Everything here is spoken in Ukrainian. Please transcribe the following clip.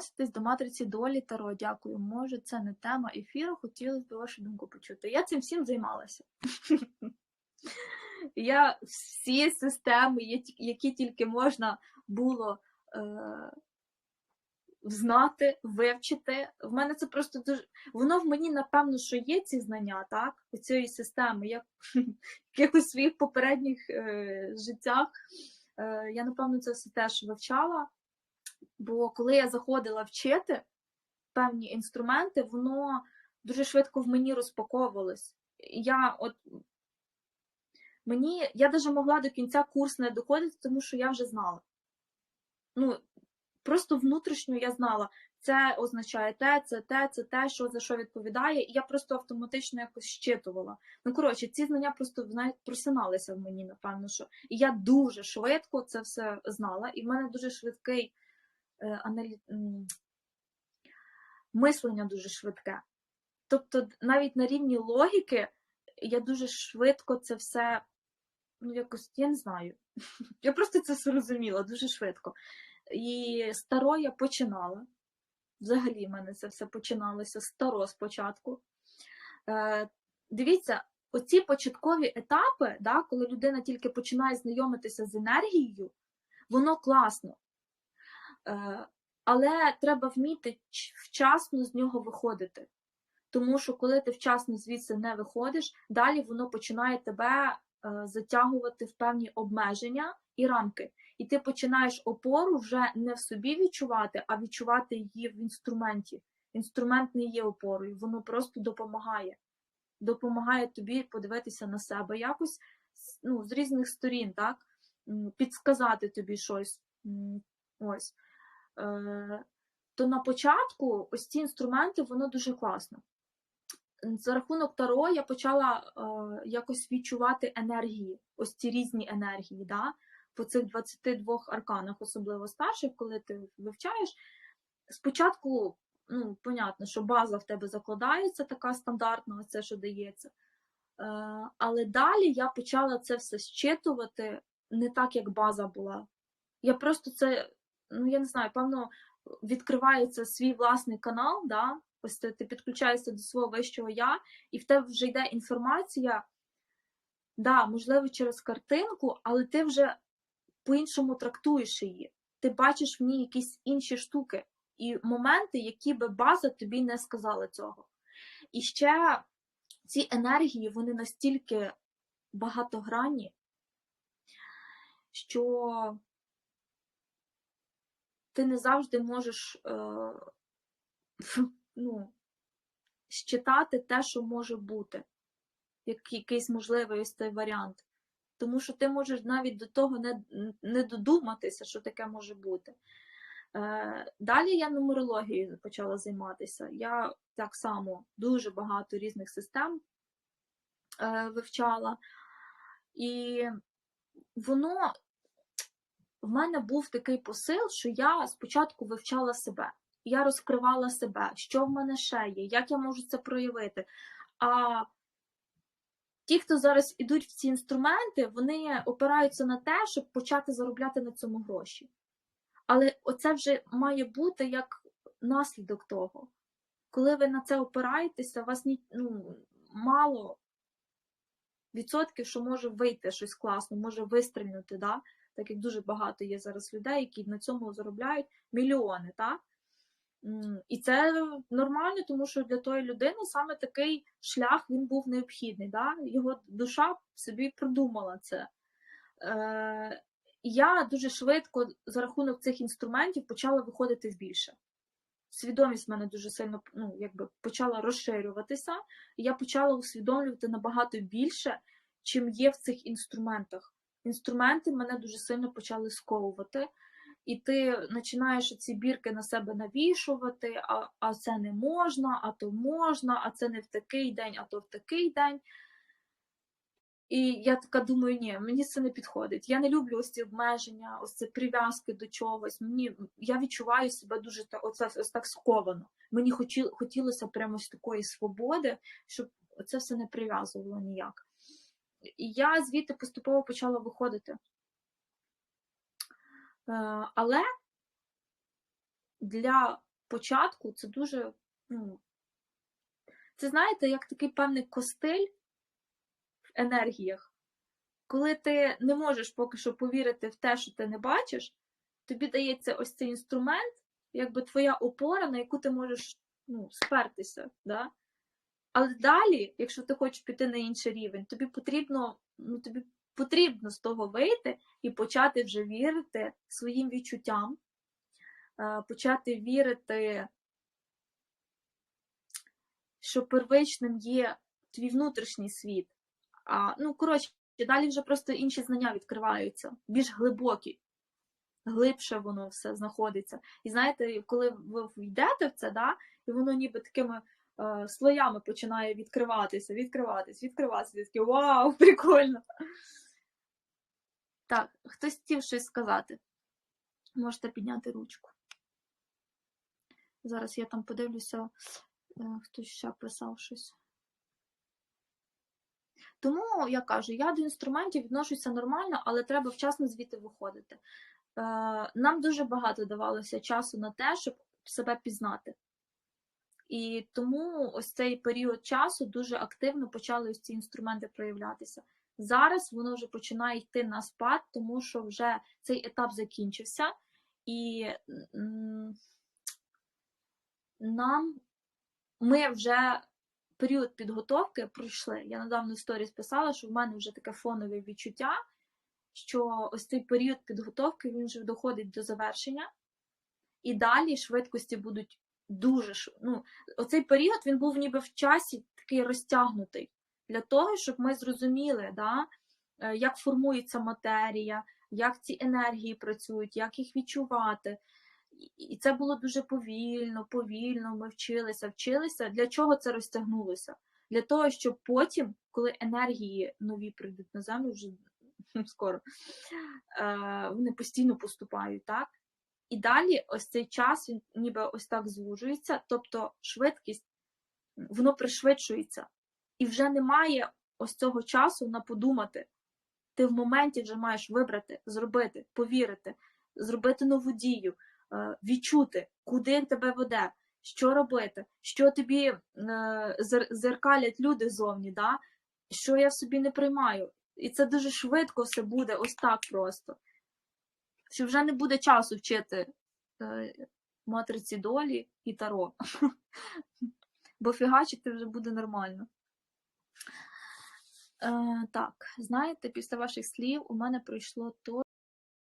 відноситесь до матриці долі Таро? Дякую. Може, це не тема ефіру, хотілося б вашу думку почути. Я цим всім займалася. Я всі системи, які тільки можна було е, знати, вивчити. В мене це просто дуже. Воно в мені, напевно, що є ці знання, так? У цієї системи. Я в якихось своїх попередніх е, життях. Е, Я, напевно, це все теж вивчала. Бо коли я заходила вчити певні інструменти, воно дуже швидко в мені розпаковувалось. Я от мені, я навіть могла до кінця курс не доходити, тому що я вже знала. Ну, Просто внутрішньо я знала, це означає те, це те, це те, що за що відповідає, і я просто автоматично якось щитувала. Ну, коротше, ці знання просто просиналися в мені, напевно, що. І я дуже швидко це все знала, і в мене дуже швидкий аналі... мислення дуже швидке. Тобто, навіть на рівні логіки я дуже швидко це все, ну, якось, я не знаю. Я просто це все розуміла дуже швидко. І старо я починала. Взагалі, в мене це все починалося старо спочатку. Е, Дивіться, оці початкові етапи, да, коли людина тільки починає знайомитися з енергією, воно класно. Е, Але треба вміти вчасно з нього виходити. Тому що, коли ти вчасно звідси не виходиш, далі воно починає тебе е, затягувати в певні обмеження і рамки. І ти починаєш опору вже не в собі відчувати, а відчувати її в інструменті. Інструмент не є опорою, воно просто допомагає. Допомагає тобі подивитися на себе якось ну, з різних сторін, так? підсказати тобі щось. Ось. Е, То на початку ось ці інструменти, воно дуже класно. За рахунок Таро я почала е, якось відчувати енергії, ось ці різні енергії. Да? по цих 22 арканах, особливо старших, коли ти вивчаєш, спочатку, ну, понятно, що база в тебе закладається, така стандартна, це що дається. Е, але далі я почала це все зчитувати не так, як база була. Я просто це, ну я не знаю, певно, відкривається свій власний канал, да? ось ти, ти підключаєшся до свого вищого я, і в тебе вже йде інформація, да, можливо, через картинку, але ти вже по-іншому трактуєш її. Ти бачиш в ній якісь інші штуки і моменти, які би база тобі не сказала цього. І ще ці енергії, вони настільки багатогранні, що ти не завжди можеш е, ну, считати те, що може бути, як якийсь можливий ось цей варіант тому що ти можеш навіть до того не не додуматися, що таке може бути. Е, Далі я нумерологією почала займатися. Я так само дуже багато різних систем е, вивчала, і воно в мене був такий посил, що я спочатку вивчала себе. Я розкривала себе, що в мене ще є, як я можу це проявити. А ті, хто зараз ідуть в ці інструменти, вони опираються на те, щоб почати заробляти на цьому гроші. Але оце вже має бути як наслідок того. Коли ви на це опираєтеся, у вас ну, мало відсотків, що може вийти щось класно, може вистрільнути, да? Так як дуже багато є зараз людей, які на цьому заробляють мільйони. так? І це нормально, тому що для тої людини саме такий шлях він був необхідний. Да? Його душа собі придумала це. Е, Я дуже швидко за рахунок цих інструментів почала виходити більше. Свідомість в мене дуже сильно ну, якби почала розширюватися, і я почала усвідомлювати набагато більше, чим є в цих інструментах. Інструменти мене дуже сильно почали сковувати і ти починаєш ці бірки на себе навішувати, а а це не можна, а то можна, а це не в такий день, а то в такий день. І я така думаю, ні, мені це не підходить. Я не люблю ось ці обмеження, ось ці прив'язки до чогось. Мені Я відчуваю себе дуже оце, ось так сковано. Мені хотіло, хотілося прямо з такої свободи, щоб це все не прив'язувало ніяк. І я звідти поступово почала виходити. Е, але для початку це дуже, ну, це знаєте, як такий певний костиль в енергіях. Коли ти не можеш поки що повірити в те, що ти не бачиш, тобі дається ось цей інструмент, якби твоя опора, на яку ти можеш ну, спертися. Да? Але далі, якщо ти хочеш піти на інший рівень, тобі потрібно, ну, тобі потрібно з того вийти і почати вже вірити своїм відчуттям, е, почати вірити, що первичним є твій внутрішній світ. А, ну, коротше, далі вже просто інші знання відкриваються, більш глибокі, глибше воно все знаходиться. І знаєте, коли ви йдете в це, да, і воно ніби такими слоями починає відкриватися, відкриватися, відкриватися. Ти такий, вау, прикольно. Так, хтось хотів щось сказати. Можете підняти ручку. Зараз я там подивлюся, е, хтось ще писав щось. Тому я кажу, я до інструментів відношуся нормально, але треба вчасно звідти виходити. Е, Нам дуже багато давалося часу на те, щоб себе пізнати. І тому ось цей період часу дуже активно почали ось ці інструменти проявлятися. Зараз воно вже починає йти на спад, тому що вже цей етап закінчився, і нам ми вже період підготовки пройшли. Я недавно в сторіс писала, що в мене вже таке фонове відчуття, що ось цей період підготовки він вже доходить до завершення, і далі швидкості будуть дуже ну, оцей період він був ніби в часі такий розтягнутий для того, щоб ми зрозуміли, да, е, як формується матерія, як ці енергії працюють, як їх відчувати. І- це було дуже повільно, повільно. Ми вчилися, вчилися. Для чого це розтягнулося? Для того, щоб потім, коли енергії нові прийдуть на землю, вже скоро, е, вони постійно поступають, так? І далі ось цей час він ніби ось так звужується, тобто швидкість, воно пришвидшується. І вже немає ось цього часу на подумати. Ти в моменті вже маєш вибрати, зробити, повірити, зробити нову дію, е, відчути, куди тебе веде, що робити, що тобі е, зеркалять люди зовні, да? що я в собі не приймаю. І це дуже швидко все буде, ось так просто. Що вже не буде часу вчити е, матриці долі і таро. Бо фігачити вже буде нормально. Е, так, знаєте, після ваших слів у мене пройшло то.